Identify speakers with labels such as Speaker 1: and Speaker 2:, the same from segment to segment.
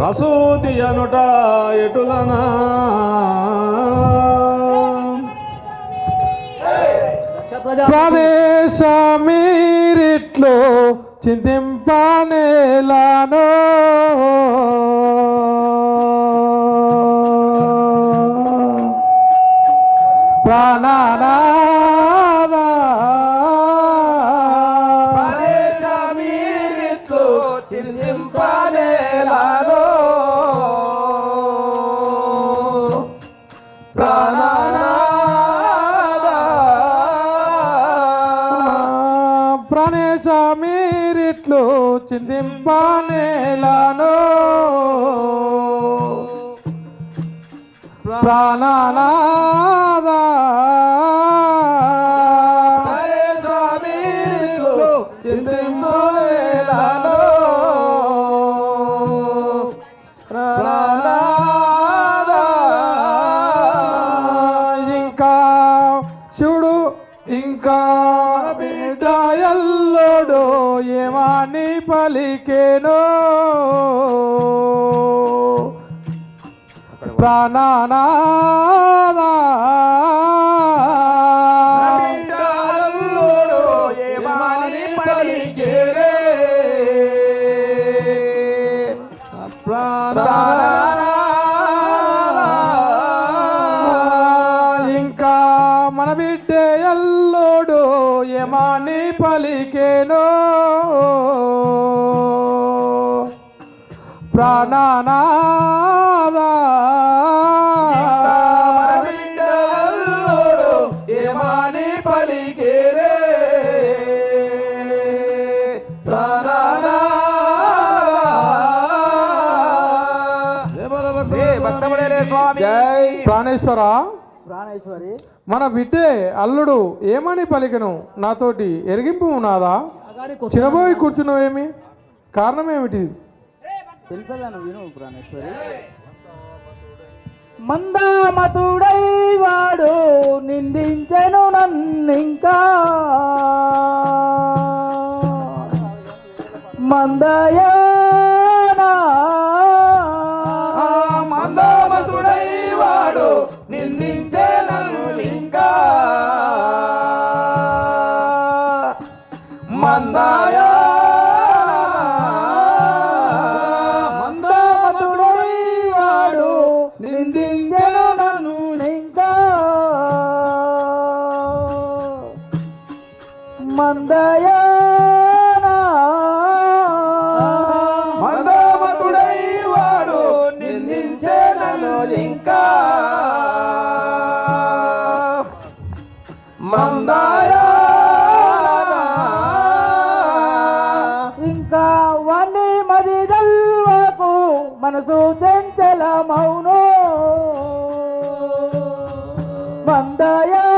Speaker 1: ప్రసూతి అనుట ఎటులనా?
Speaker 2: ప్రవేశమీరిట్లో చింతింపనేలానో. ప్రాణానా
Speaker 1: చింతింపనేలానో
Speaker 2: ప్రాణనా ప్రాణనాదా ఇంకా మన బిడ్డ ఎల్లోడు ఏమాని పలికేనో ప్రాణనాదా ప్రాణేశ్వర
Speaker 3: ప్రాణేశ్వరి.
Speaker 2: మన బిడ్డే అల్లుడు ఏమని పలికెను? నాతోటి ఎరిగింపు నాదా చిరబోయి కూర్చున్నావేమి? కారణం ఏమిటి
Speaker 3: తెలిపేదాను విను ప్రాణేశ్వరి. మందామతుడై వాడు నిందించెను నన్నింకా. మందయానా
Speaker 1: ఇంకా. మందాయ
Speaker 3: ఇంకా వాణ్ణి మది దల్వకు మనసు చెంచల మౌను. మందయానా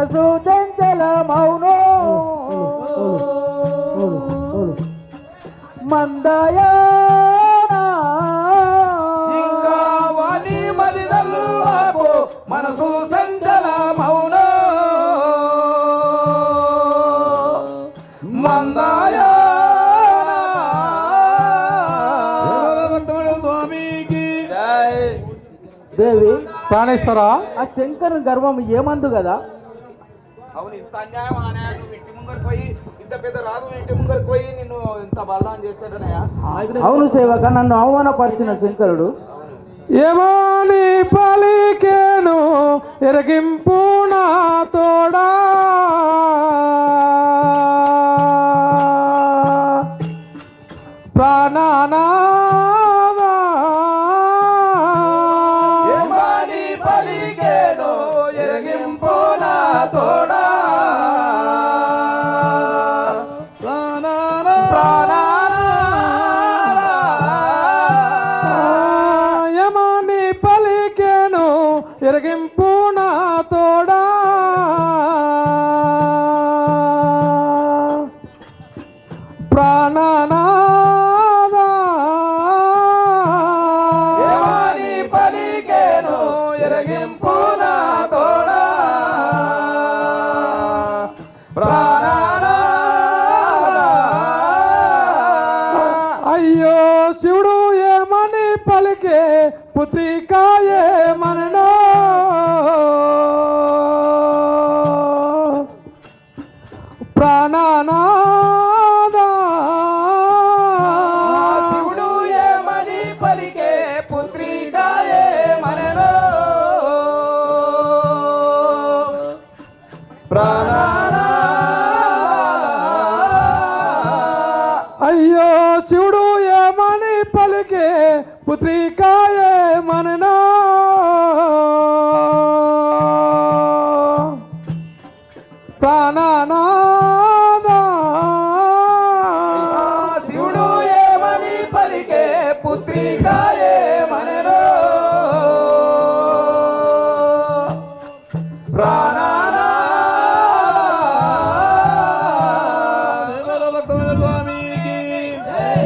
Speaker 1: మనసు చెంచల మౌను.
Speaker 3: మందయానా.
Speaker 1: ఇంకా వాణి మది దల్వాకో మనసు చంచల మౌన మందాయ
Speaker 3: దేవి
Speaker 2: ప్రాణేశ్వర
Speaker 3: ఆ శంకర్ గర్వం ఏమందు కదా?
Speaker 1: అవును ఇంత అన్యాయం అన్నయ్య నువ్వు ఇంటి ముంగరికి పోయి ఇంత పెద్ద రాజు ఇంటి ముంగరికి పోయి నిన్ను ఇంత బల్లాన్ని చేస్తాడనయ్య?
Speaker 3: అవును సేవక నన్ను అవమానపరిచిన శంకరుడు.
Speaker 2: ఏమని పలికేను ఎరగింపు నా తోడా. ప్రాణనాదా ప్రాణనాదా పలికే పుత్రికా ఏమనో ప్రాణనాదా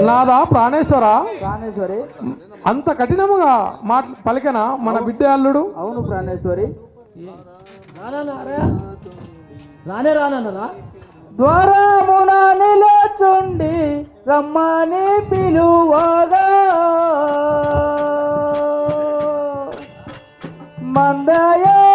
Speaker 2: నాదా ప్రాణేశ్వర?
Speaker 3: ప్రాణేశ్వరి.
Speaker 2: అంత కఠినముగా మాట పలికన మన బిడ్డ అల్లుడు?
Speaker 3: అవును ప్రాణేశ్వరి.
Speaker 4: రానే రానన్నదా
Speaker 3: ద్వారమున నిలచుండి రమ్మని పిలువగా. మందయనా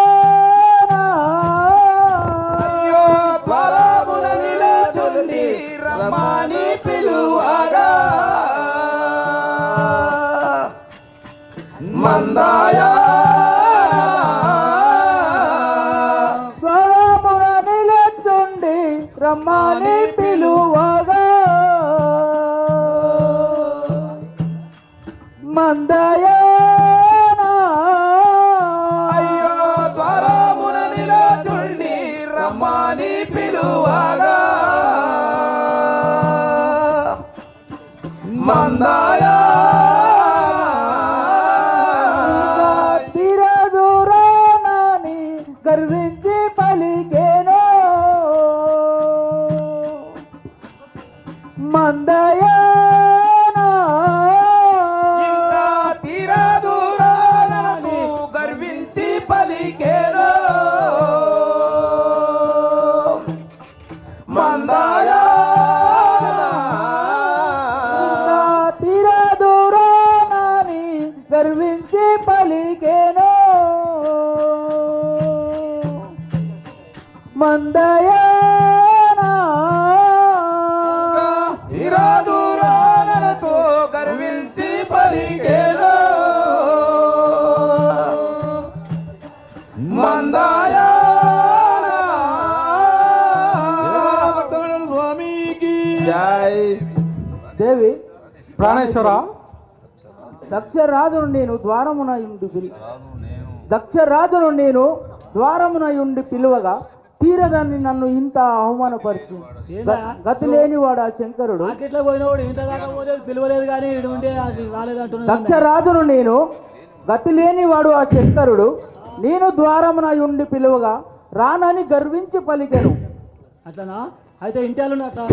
Speaker 3: మందయనా
Speaker 1: అయ్యో త్వరమున నిలచుండి రమ్మని పిలువగా మందాయ
Speaker 3: తిరదురానని గర్వించి పలికేను
Speaker 1: మందయా
Speaker 3: మందయనా
Speaker 1: తీరదురానతో గర్వించి పలికేను? మందాయ స్వామికి
Speaker 3: దేవి
Speaker 2: ప్రాణేశ్వర
Speaker 3: దక్షరాజును నేను ద్వారమున ఉండి పిలు దక్షరాజును నేను ద్వారమున ఉండి పిలువగా తీరదాన్ని నన్ను ఇంత అవమానపరిచింది
Speaker 4: ఏందా?
Speaker 3: గతి లేనివాడు ఆ శంకరుడు
Speaker 4: పోయినవాడు ఇంత పోలేదు పిలవలేదు కానీ
Speaker 3: దక్షరాజును నేను గతి లేనివాడు ఆ శంకరుడు. నేను ద్వారమున ఉండి పిలువగా రానని గర్వించి పలికెను.
Speaker 4: అట్లనా? అయితే ఇంటి వాళ్ళు అట్లా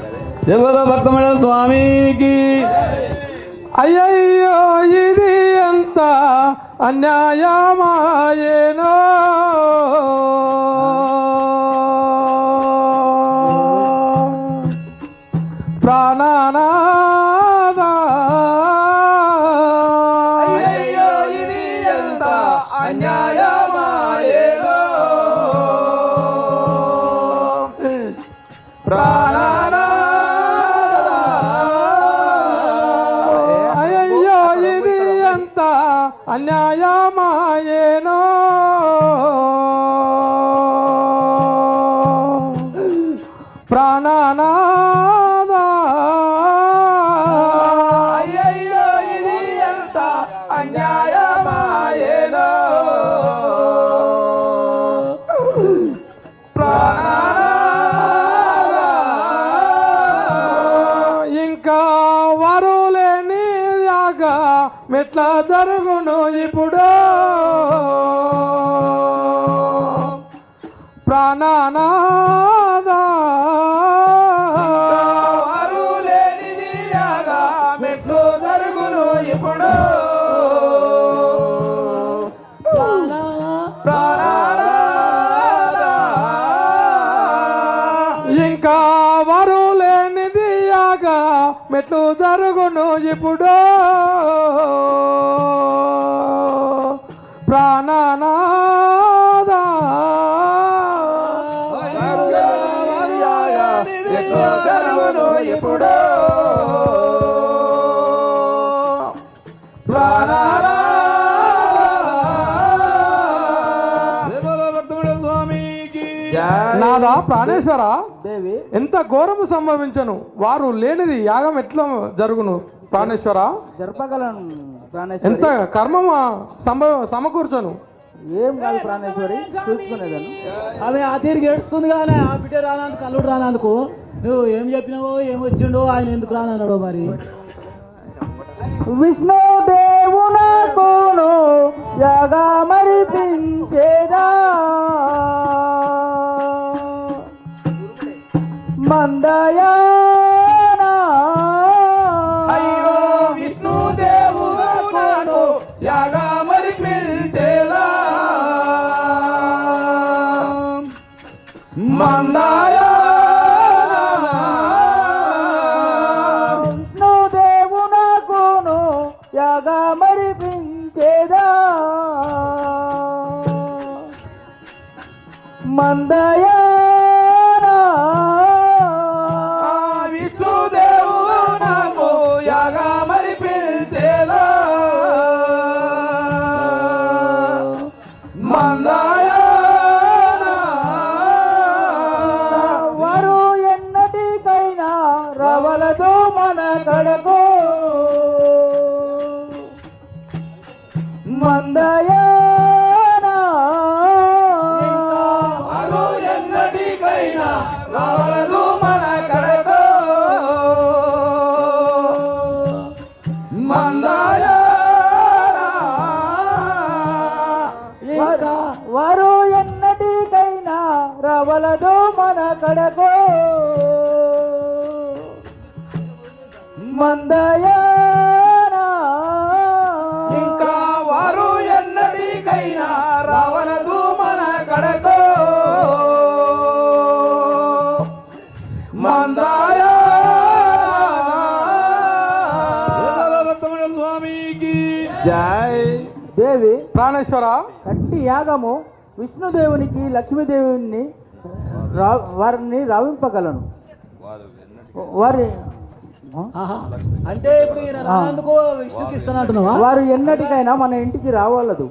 Speaker 4: అంటున్నాడు
Speaker 1: భక్తమైన స్వామికి.
Speaker 2: అయ్యయ్యో ఇది ఎంత అన్యాయమాయేనో. ప్రాణనాదా ప్రాణనాదా.
Speaker 1: అయ్యయ్యో ఇది ఎంత అన్యాయమాయేనో.
Speaker 2: ఇంకా వారు లేని యాగ మెట్ట ఎట్లా జరుగును ఇప్పుడు. ప్రాణనాదా.
Speaker 1: యాగా మెట్లు జరుగును ఇప్పుడు.
Speaker 2: ప్రాణనాదా.
Speaker 1: ఇప్పుడు.
Speaker 2: నాదా ప్రాణేశ్వర?
Speaker 3: దేవి.
Speaker 2: ఎంత ఘోరము సంభవించను? వారు లేనిది యాగం ఎట్లా జరుగును? ప్రాణేశ్వర?
Speaker 3: జరపగలను
Speaker 2: ఎంత కర్మము సంభవ సమకూర్చను?
Speaker 3: ఏం కాదు ప్రాణేశ్వరి చూసుకునేదాన్ని.
Speaker 4: ఆమె ఆ తీరికి ఏడుస్తుంది కానీ ఆ బిడ్డ రానందుకు అల్లుడు రానందుకు. నువ్వు ఏం చెప్పినావో ఏం వచ్చిండో ఆయన ఎందుకు రానన్నాడో మరి?
Speaker 3: విష్ణు దేవునకును యాగా మందయానా రవలదు మన కడకు మందయానా.
Speaker 1: ఇంకా వారు ఎన్నటికైనా రావలదు మన కడకు మందాయ స్వామికి.
Speaker 2: జై
Speaker 3: దేవి.
Speaker 2: ప్రాణేశ్వర.
Speaker 3: కట్టి యాగము. విష్ణుదేవునికి లక్ష్మీదేవుని రా వారిని రావింపగలను. వారి.
Speaker 4: అంటే ఇప్పుడు ఈయన రానందుకు విష్ణుకి ఇస్తానంటున్నావా?
Speaker 3: వారు ఎన్నటికైనా మన ఇంటికి రావాలదు.